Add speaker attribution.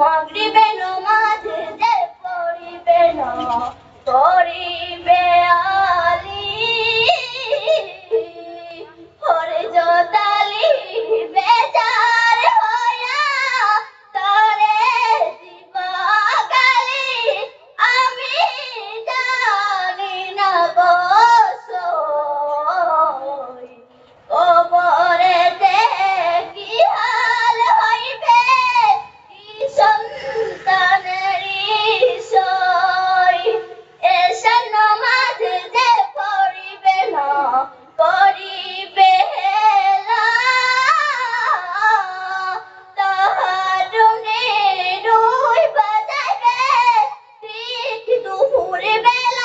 Speaker 1: মগরিবে নমাজ যে পড়িবে না। ஒரு வேலை